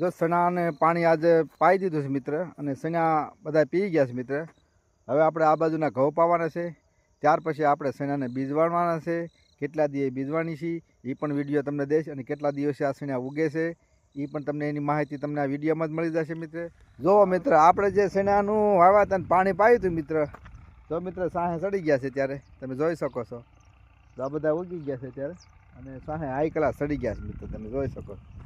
જો સણાને પાણી આજે પાઈ દીધું છે મિત્ર, અને સણા બધા પી ગયા છે મિત્ર. હવે આપણે આ બાજુના ઘઉં પાવાના છે. ત્યાર પછી આપણે સણાને બીજવાળવાના છે. કેટલા દિવસે બીજવાની છે એ પણ વીડિયો તમને દઈશ, અને કેટલા દિવસે આ સણા ઉગે છે એ પણ તમને એની માહિતી તમને આ વિડીયોમાં જ મળી જશે મિત્ર. જો મિત્ર, આપણે જે સણાનું વાવ્યા હતા પાણી પાયું હતું મિત્ર જો મિત્ર સાહે ચડી ગયા છે ત્યારે. તમે જોઈ શકો છો. તો આ બધા ઉગી ગયા છે ત્યારે, અને સાહે હાઈ ક્લાસ ચડી ગયા છે મિત્ર, તમે જોઈ શકો છો.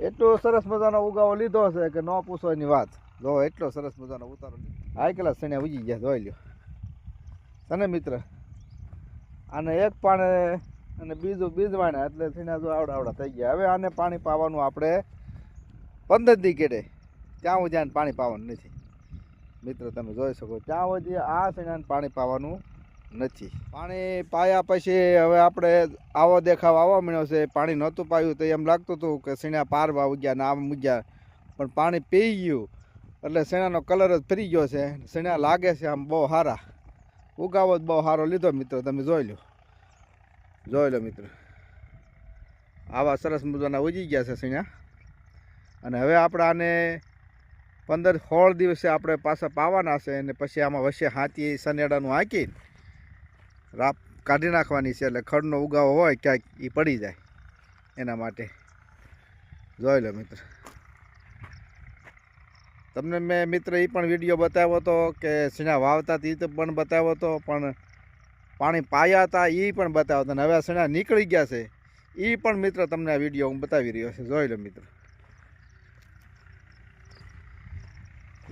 એટલો સરસ મજાનો ઉગાવો લીધો છે કે ન પૂછો એની વાત. જો એટલો સરસ મજાનો ઉતારો આ ક્લાસ સણે ઉગી ગયા, જોઈ લ્યો. તને મિત્ર? આને એક પાણે અને બીજું બીજવાણે, એટલે થઈને જો આવડા આવડા થઈ ગયા. હવે આને પાણી પાવાનું આપણે પંદર દી કેડે. ત્યાં હું જ્યાં પાણી પાવાનું નથી. મિત્ર, તમે જોઈ શકો. ત્યાં સુધી આ સણાને પાણી પાવાનું નથી. પાણી પાયા પછી હવે આપણે આવો દેખાવ આવવા મળ્યો છે. પાણી નહોતું પાયું તો એમ લાગતું હતું કે સીણા પારવા ઉગ્યા ને આમ મૂક્યા પણ પાણી પી ગયું. એટલે શેણાનો કલર જ ફરી ગયો છે. શેણા લાગે છે આમ બહુ સારા ઉગાવો જ બહુ સારો લીધો મિત્ર, તમે જોઈ લો. જોઈ લો મિત્ર. આવા સરસ મજાના ઉજી ગયા છે શેણા અને હવે આપણે આને પંદર સોળ દિવસે આપણે પાછા પાવાના છે અને પછી આમાં વચ્ચે હાથી સનેડાનું હાંકી રાપ કાઢી નાખવાની છે એટલે ખડનો ઉગાવો હોય ક્યાંક એ પડી જાય. એના માટે. જોઈ લો મિત્ર. તમને મેં મિત્ર એ પણ વીડિયો બતાવ્યો હતો કે સીણા વાવતા તે પણ બતાવ્યો હતો પણ પાણી પાયા હતા એ પણ બતાવ્યો હતો અને હવે સીણા નીકળી ગયા છે. એ પણ મિત્ર તમને આ વીડિયો હું બતાવી રહ્યો છે. જોઈ લો મિત્ર.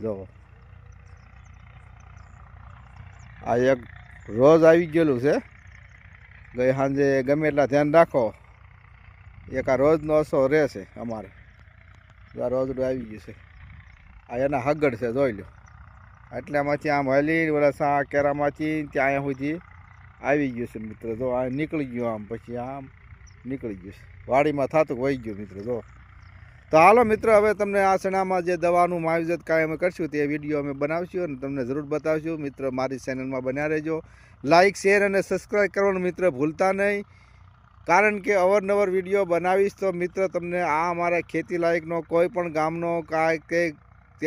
જો. આ એક રોજ આવી ગયેલું છે. ગઈ સાંજે ગમે એટલા ધ્યાન રાખો. એક આ રોજનો અસો રહેશે અમારે. આ રોજડું આવી ગયું છે. આ એના હગડ છે, જોઈ લો. એટલામાંથી આમ હલી ઓલા સા કેરામાંથી ત્યાં અહીંયા સુધી આવી ગયું છે મિત્ર. જો આ નીકળી ગયું આમ, પછી આમ નીકળી ગયું છે. વાડીમાં થતું વહી ગયું મિત્ર, જો. તો હાલો મિત્ર, હવે તમને આ સણામાં જે દવાનું માવજત કાંઈ અમે કરશું તે વીડિયો અમે બનાવશું અને તમને જરૂર બતાવશું. મિત્ર, મારી ચેનલમાં બન્યા રહેજો. લાઇક શેર અને સબસ્ક્રાઈબ કરવાનું મિત્ર ભૂલતા નહીં. કારણ કે અવરનવર વીડિયો બનાવીશ તો મિત્ર, તમને આ અમારા ખેતી લાયકનો કોઈ પણ ગામનો, કાંઈ કંઈ